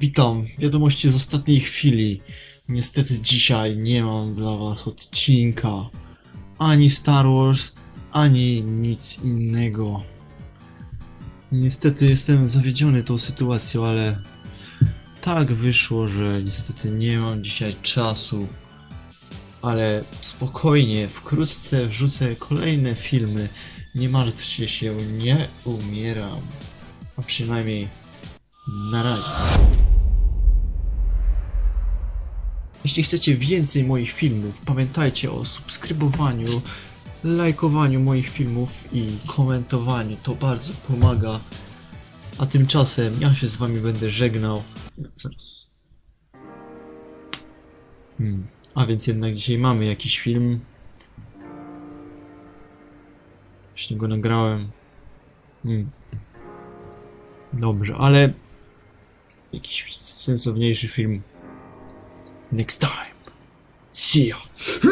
Witam. Wiadomości z ostatniej chwili. Niestety dzisiaj nie mam dla was odcinka. Ani Star Wars, ani nic innego. Niestety jestem zawiedziony tą sytuacją, ale tak wyszło, że niestety nie mam dzisiaj czasu. Ale spokojnie, wkrótce wrzucę kolejne filmy. Nie martwcie się, nie umieram. A przynajmniej na razie. Jeśli chcecie więcej moich filmów, pamiętajcie o subskrybowaniu, lajkowaniu moich filmów i komentowaniu. To bardzo pomaga. A tymczasem ja się z wami będę żegnał. Zaraz. Hmm. A więc jednak dzisiaj mamy jakiś film. Właśnie go nagrałem. Hmm. Dobrze, ale jakiś sensowniejszy film. Next time. See ya.